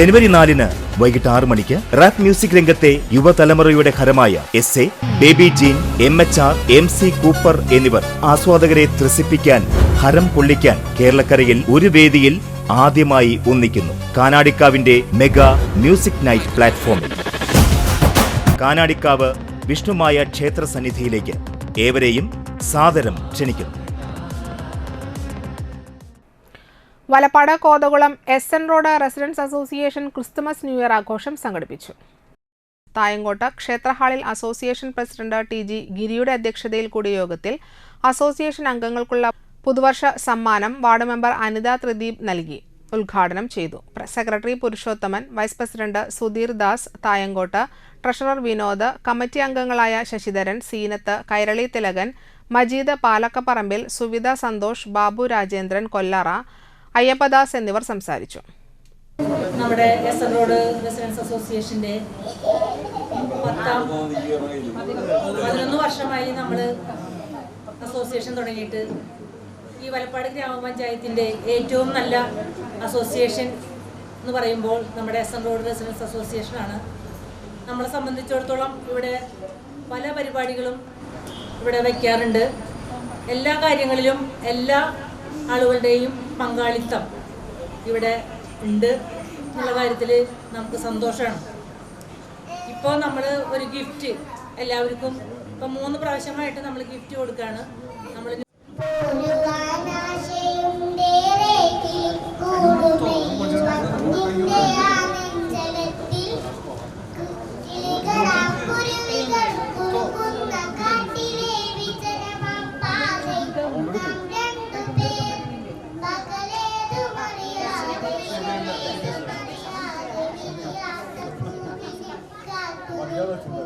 ജനുവരി നാലിന് വൈകിട്ട് ആറ് മണിക്ക് റാപ്പ് മ്യൂസിക് രംഗത്തെ യുവതലമുറയുടെ ഹരമായ S A baby Jean M H R M C Cooper എന്നിവർ ആസ്വാദകരെ ത്രസിപ്പിക്കാൻ ഹരം പൊള്ളിക്കാൻ കേരളക്കരയിൽ ഒരു വേദിയിൽ ആദ്യമായി ഒന്നിക്കുന്നു. കാനാടിക്കാവിന്റെ മെഗാ മ്യൂസിക് നൈറ്റ് പ്ലാറ്റ്ഫോമിൽ. കാനാടിക്കാവ് വിഷ്ണുമായ ക്ഷേത്ര സന്നിധിയിലേക്ക് ഏവരെയും സാദരം ക്ഷണിക്കുന്നു. Valappad Kothakulam S N road residence association Christmas new year ആഘോഷം സംഘടിപ്പിച്ചു. തായങ്കോട്ട ക്ഷേത്രഹാളിൽ അസോസിയേഷൻ പ്രസിഡന്റ് ടി ജി ഗിരിയുടെ അധ്യക്ഷതയിൽ കൂടിയ യോഗത്തിൽ അസോസിയേഷൻ അംഗങ്ങൾക്കുള്ള പുതുവർഷ സമ്മാനം വാർഡ് മെമ്പർ അനിത ത്രിദീപ് നൽകി. ഉദ്ഘാടനം ചെയ്തു. Secretary Purushothaman vice president Sudheer Das Thayankottu treasurer Vinod committee അംഗങ്ങളായ ശശിധരൻ സീനത്ത് കൈരളി തിലകൻ മജീദ് പാലക്കപ്പറമ്പിൽ സുവിത സന്തോഷ് ബാബു രാജേന്ദ്രൻ കൊല്ലറ അയ്യപ്പദാസ് എന്നിവർ സംസാരിച്ചു. നമ്മുടെ എസ് എൻ റോഡ് റെസിഡൻസ് അസോസിയേഷന്റെ പത്താം പതിനൊന്ന് വർഷമായി നമ്മൾ അസോസിയേഷൻ തുടങ്ങിയിട്ട് ഈ വലപ്പാട് ഗ്രാമപഞ്ചായത്തിന്റെ ഏറ്റവും നല്ല അസോസിയേഷൻ എന്ന് പറയുമ്പോൾ നമ്മുടെ എസ് എൻ റോഡ് റെസിഡൻസ് അസോസിയേഷനാണ് നമ്മളെ സംബന്ധിച്ചിടത്തോളം ഇവിടെ പല പരിപാടികളും ഇവിടെ വയ്ക്കാറുണ്ട് എല്ലാ കാര്യങ്ങളിലും എല്ലാ ആളുകളുടെയും പങ്കാളിത്തം ഇവിടെ ഉണ്ട് എന്നുള്ള കാര്യത്തിൽ നമുക്ക് സന്തോഷമാണ് ഇപ്പോൾ നമ്മൾ ഒരു ഗിഫ്റ്റ് എല്ലാവർക്കും ഇപ്പം മൂന്ന് പ്രാവശ്യമായിട്ട് നമ്മൾ ഗിഫ്റ്റ് കൊടുക്കുകയാണ് the other thing